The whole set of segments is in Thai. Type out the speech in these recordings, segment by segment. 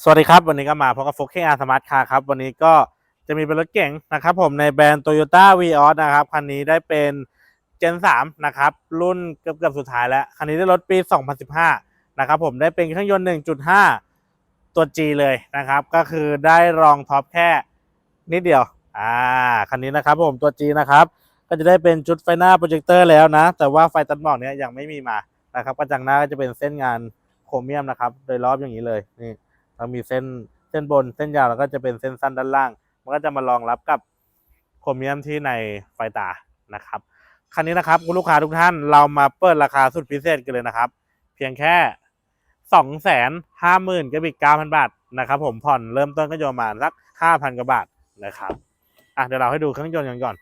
สวัสดีครับ วันนี้ก็มาพบกับโฟก r สมาร์ทคาร์ครับ วันนี้ก็จะมีเป็นรถเก๋งนะครับผมในแบรนด์ Toyota v ีออสนะครับ คันนี้ได้เป็น Gen 3 นะครับ รุ่นเกือบเกือบสุดท้ายแล้ว คันนี้ได้รถปี 2015 นะครับผมได้เป็นเครื่องยนต์ 1.5 ตัว G เลยนะครับ ก็คือได้รองท็อปแค่นิดเดียวอ่าคันนี้นะครับผมตัว G นะครับ ก็จะได้เป็นจุดไฟหน้าโปรเจคเตอร์แล้วนะ แต่ว่าไฟตัดหมอกเนี้ยยังไม่มีมานะครับกระจังหน้าก็จะเป็นเส้นงานโครเมียมนะครับ โดยรอบอย่างนี้เลยนี่ เรามีเส้นเส้นบนเส้นยาวแล้วก็จะเป็นเส้นสั้นด้านล่าง มันก็จะมารองรับกับโครเมียมที่ในไฟตานะครับคันนี้นะครับคุณลูกค้าทุกท่านเรามาเปิดราคาสุดพิเศษกันเลยนะครับ เพียงแค่สองแสนห้าหมื่นกับอีกเก้าพันบาทนะครับ ผมผ่อนเริ่มต้นก็จะประมาณสักห้าพันกว่าบาทนะครับอะเดี๋ยวเราให้ดูเครื่องยนต์กันก่อน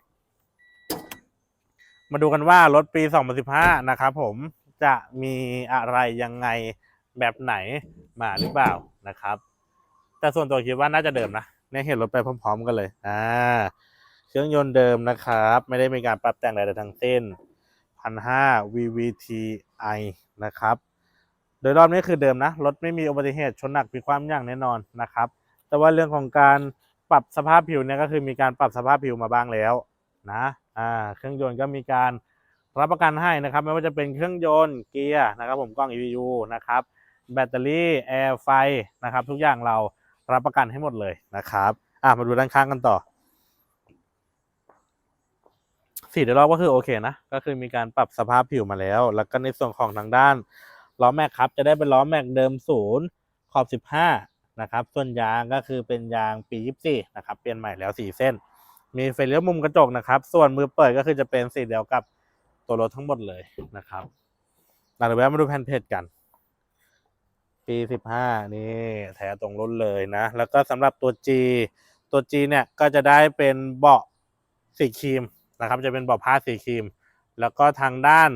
มาดูกันว่ารถปี 2015 นะครับผมจะมีอะไรยังไง แบบไหนมาหรือเปล่านะครับ แต่ส่วนตัวคิดว่าน่าจะเดิมนะเนี่ยเห็นรถไปพร้อม ๆ กันเลยอ่าเครื่องยนต์เดิมนะครับ ไม่ได้มีการปรับแต่งอะไรทั้งสิ้นพันห้า VVTi นะครับ โดยรอบนี้คือเดิมนะ รถไม่มีอุบัติเหตุชนหนักพลิกคว่ำอย่างแน่นอนนะครับ แต่ว่าเรื่องของการปรับสภาพผิวเนี่ยก็คือมีการปรับสภาพผิวมาบ้างแล้วนะอ่าเครื่องยนต์ก็มีการรับประกันให้นะครับ ไม่ว่าจะเป็นเครื่องยนต์เกียร์นะครับ ผมกล้อง EVU นะครับ แบตเตอรี่แอร์ไฟนะครับ ทุกอย่างเรารับประกันให้หมดเลยนะครับอะมาดูด้านข้างกันต่อสีโดยรอบก็คือโอเคนะก็คือมีการปรับสภาพผิวมาแล้ว แล้วก็ในส่วนของทางด้านล้อแม็กครับจะได้เป็นล้อแม็กเดิมศูนย์ขอบ 15 นะครับ ส่วนยางก็คือเป็นยางปี 24 นะครับ เปลี่ยนใหม่แล้ว 4 เส้น มีไฟเลี้ยวมุมกระจกนะครับ ส่วนมือเปิดก็คือจะเป็นสีเดียวกับตัวรถทั้งหมดเลยนะครับเราเดี๋ยวแวะมาดูแผ่นเพจกัน ปีสิบห้านี่แท้ตรงรุ่นเลยนะ แล้วก็สำหรับตัว G ตัว G เนี่ยก็จะได้เป็นเบาะสีครีมนะครับ จะเป็นเบาะผ้าสีครีม แล้วก็ทางด้าน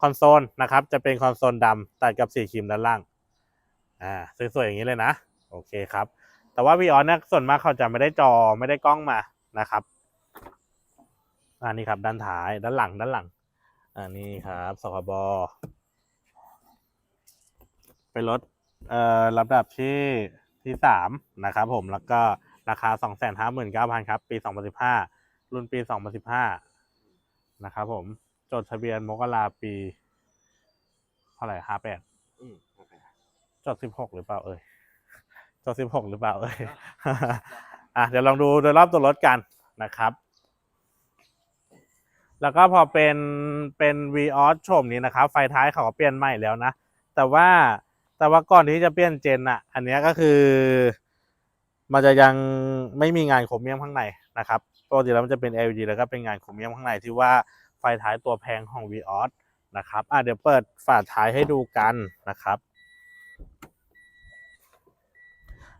คอนโซลนะครับ จะเป็นคอนโซลดำตัดกับสีครีมด้านล่างอ่าสวยๆอย่างนี้เลยนะ โอเคครับ แต่ว่า v ีออนเนี่ยส่วนมากเขาจะไม่ได้จอไม่ได้กล้องมานะครับอันนี้ครับด้านท้ายด้านหลังด้านหลังอันนี้ครับสคบเป็นรถ เอ่อลำดับที่ที่สามนะครับผมแล้วก็ราคาสองแสนห้าหมื่นเก้าพันครับ ปีสองพันสิบห้ารุ่นปีสองพันสิบห้านะครับผมจดทะเบียนมกราปี เท่าไหร่ห้าแปดอืมโอเคจดสิบหกหรือเปล่าเอ่ยจดสิบหกหรือเปล่าเอ่ยอะเดี๋ยวลองดูโดยรอบตัวรถกันนะครับ แล้วก็พอเป็นเป็น v ีออสโฉมนี้นะครับ ไฟท้ายเขาก็เปลี่ยนใหม่แล้วนะ แต่ว่า แต่ว่าก่อนที่จะเปลี่ยนเจนอะ อันนี้ก็คือ มันจะยังไม่มีงานโครเมียมข้างในนะครับปกติแล้วมันจะเป็น LED แล้วก็เป็นงานโครเมียมข้างในที่ว่าไฟท้ายตัวแพงของ v ีออสนะครับอะเดี๋ยวเปิดฝาท้ายให้ดูกันนะครับ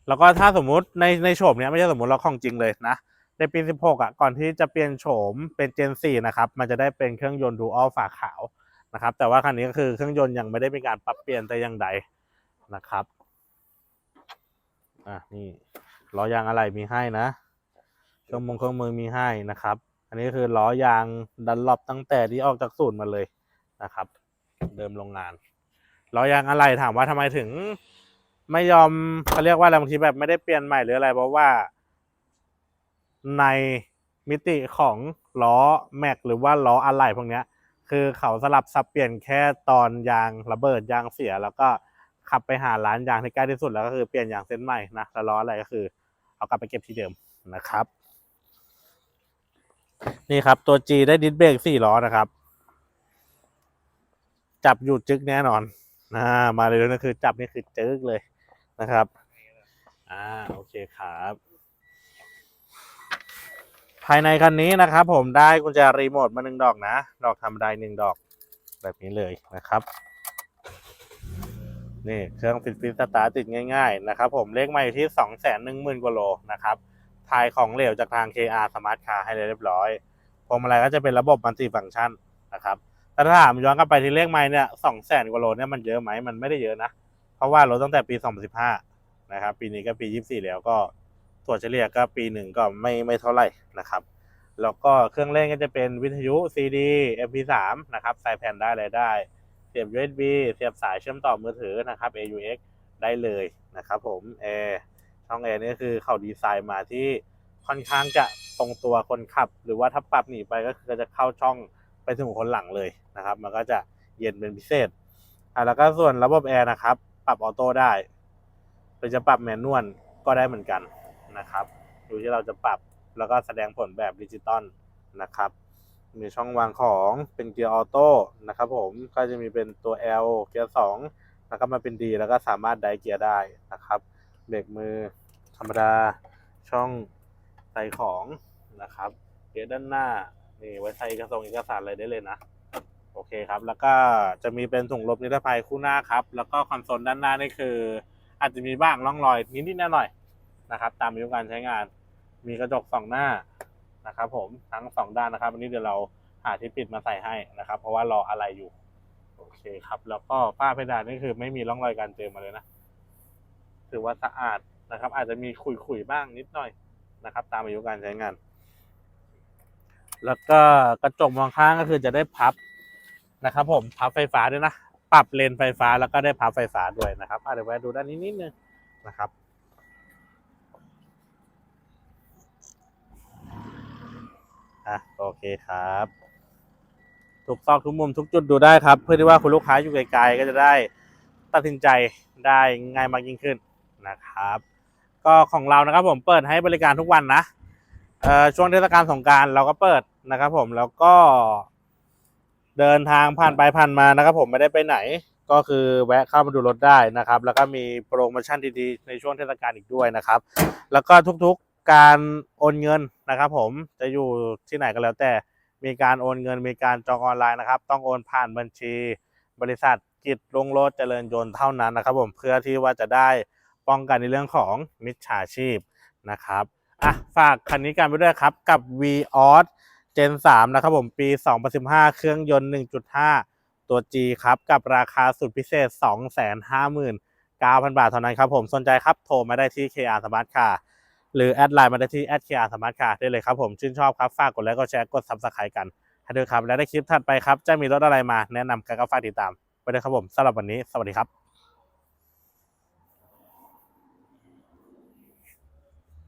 แล้วก็ถ้าสมมุติในในโฉมเนี้ยไม่ใช่สมมุติเราของจริงเลยนะ ในปี 16อะก่อนที่จะเปลี่ยนโฉมเป็น Gen 4นะครับ มันจะได้เป็นเครื่องยนต์ Dual ฝาขาวนะครับ แต่ว่าคันนี้ก็คือเครื่องยนต์ยังไม่ได้มีการปรับเปลี่ยนแต่อย่างใด นะครับ อะนี่ล้อยางอะไรมีให้นะเครื่องมงเครื่องมือมีให้นะครับ อันนี้คือล้อยางดันลอบตั้งแต่ที่ออกจากศูนย์มาเลยนะครับ เดิมโรงงานล้อยางอะไรถามว่าทำไมถึง ไม่ยอมเขาเรียกว่าอะไรบางทีแบบไม่ได้เปลี่ยนใหม่หรืออะไรเพราะว่า ในมิติของล้อแม็กหรือว่าล้ออะไหล่พวกเนี้ย คือเขาสลับสับเปลี่ยนแค่ตอนยางระเบิดยางเสียแล้วก็ ขับไปหาร้านยางที่ใกล้ที่สุดแล้วก็คือเปลี่ยนยางเส้นใหม่นะแล้วล้ออะไรก็คือ เอากลับไปเก็บที่เดิมนะครับ นี่ครับตัว G ได้ดิสเบรกสี่ล้อนะครับ จับอยู่จึกแน่นอนอ่ามาเลยนะคือ จับนี่คือจึกเลยนะครับอ่าโอเคครับ ภายในคันนี้นะครับ ผมได้กุญแจรีโมทมาหนึ่งดอกนะ ดอกธรรมดาหนึ่งดอกแบบนี้เลยนะครับ นี่เครื่องฟิตฟิตสตาร์ติดง่ายๆนะครับผมเลขม่อยู่ที่สองแสนหนึ่งหมื่นกว่าโลนะครับทายของเหลวจากทาง KR Smart Car ให้เรียบร้อยพวงมาลัยก็จะเป็นระบบมัลติฟังก์ชันนะครับแต่ถ้าถามย้อนกลับไปที่เลขใหม่เนี่ยสองแสนกว่าโลเนี่ยมันเยอะไหมมันไม่ได้เยอะนะ เพราะว่ารถตั้งแต่ปี 2015 นะครับ ปีนี้ก็ปี 24 แล้วก็ถั่วเฉลี่ยก็ปีหนึ่งก็ไม่ไม่เท่าไหร่นะครับ แล้วก็เครื่องเล่นก็จะเป็นวิทยุ CD MP3 นะครับใส่แผ่นได้อะไรได้ สียบ USB เสียบสายเชื่อมต่อมือถือนะครับ AUX ได้เลยนะครับผมแอร์ช่องแอร์นี่คือเขาดีไซน์มาที่ค่อนข้างจะตรงตัวคนขับ หรือว่าถ้าปรับหนีไปก็คือจะเข้าช่องไปถึงคนหลังเลยนะครับ มันก็จะเย็นเป็นพิเศษอะแล้วก็ส่วนระบบแอร์นะครับ ปรับออโต้ได้หรือจะปรับแมนนวลก็ได้เหมือนกันนะครับอยู่ที่เราจะปรับแล้วก็แสดงผลแบบดิจิตอลนะครับ มีช่องวางของเป็นเกียร์ออโต้นะครับผมก็จะมีเป็นตัว L เกียร์สองแล้วก็มาเป็น D แล้วก็สามารถได้เกียร์ได้นะครับเบรกมือธรรมดาช่องใส่ของนะครับเกียร์ด้านหน้านี่ไว้ใส่เอกสารเอกสารอะไรได้เลยนะโอเคครับ แล้วก็จะมีเป็นถุงลมนิรภัยคู่หน้าครับ แล้วก็คอนโซลด้านหน้านี่คือ อาจจะมีบ้างร่องรอยนิดๆหน่อยๆนะครับ ตามอายุการใช้งาน มีกระจกสองหน้า นะครับผมทั้งสองด้านนะครับวันนี้เดี๋ยวเราหาที่ปิดมาใส่ให้นะครับ เพราะว่ารออะไรอยู่ โอเคครับ แล้วก็ฝ้าเพดานนี่คือไม่มีร่องรอยการเจิมาเลยนะ ถือว่าสะอาดนะครับ อาจจะมีขุยๆบ้างนิดหน่อยนะครับ ตามอายุการใช้งาน แล้วก็กระจกมองข้างก็คือจะได้พับนะครับ ผมพับไฟฟ้าด้วยนะปรับเลนไฟฟ้าแล้วก็ได้พับไฟฟ้าด้วยนะครับอะเดี๋ยวแวะดูด้านนี้นิดนึงนะครับ อะโอเคครับ ทุกซอกทุกมุมทุกจุดดูได้ครับ เพื่อที่ว่าคุณลูกค้าอยู่ไกลๆก็จะได้ตัดสินใจได้ง่ายมากยิ่งขึ้นนะครับ ก็ของเรานะครับผมเปิดให้บริการทุกวันนะช่วงเทศกาลสงการเราก็เปิดนะครับ ผมแล้วก็ เดินทางผ่านไปผ่านมานะครับ ผมไม่ได้ไปไหน ก็คือแวะเข้ามาดูรถได้นะครับ แล้วก็มีโปรโมชั่นดีๆในช่วงเทศกาลอีกด้วยนะครับ แล้วก็ทุก การโอนเงินนะครับ ผมจะอยู่ที่ไหนก็แล้วแต่มีการโอนเงิน มีการจองออนไลน์นะครับ ต้องโอนผ่านบัญชี บริษัทกิจลงรถเจริญยนต์เท่านั้นนะครับ ผมเพื่อที่ว่าจะได้ป้องกันในเรื่องของมิจฉาชีพนะครับอะฝากคันนี้กันไปด้วยครับกับ v o s Gen 3นะครับผมปี 2015 เครื่องยนต์ 1.5 ตัว G ครับกับราคาสุดพิเศษ 259,000 บาทเท่านั้นครับผมสนใจครับโทรมาได้ที่ KR Smart Car หรือแอดไลน์มาได้ที่แอดเคอาร์สมาร์ทคาร์ได้เลยครับผมชื่นชอบครับฝากกดไลค์กดแชร์กดซับสไครต์กันให้ด้วยครับและในคลิปถัดไปครับจะมีรถอะไรมาแนะนำกันก็ฝากติดตามไปด้วยครับผมสำหรับวันนี้สวัสดีครับ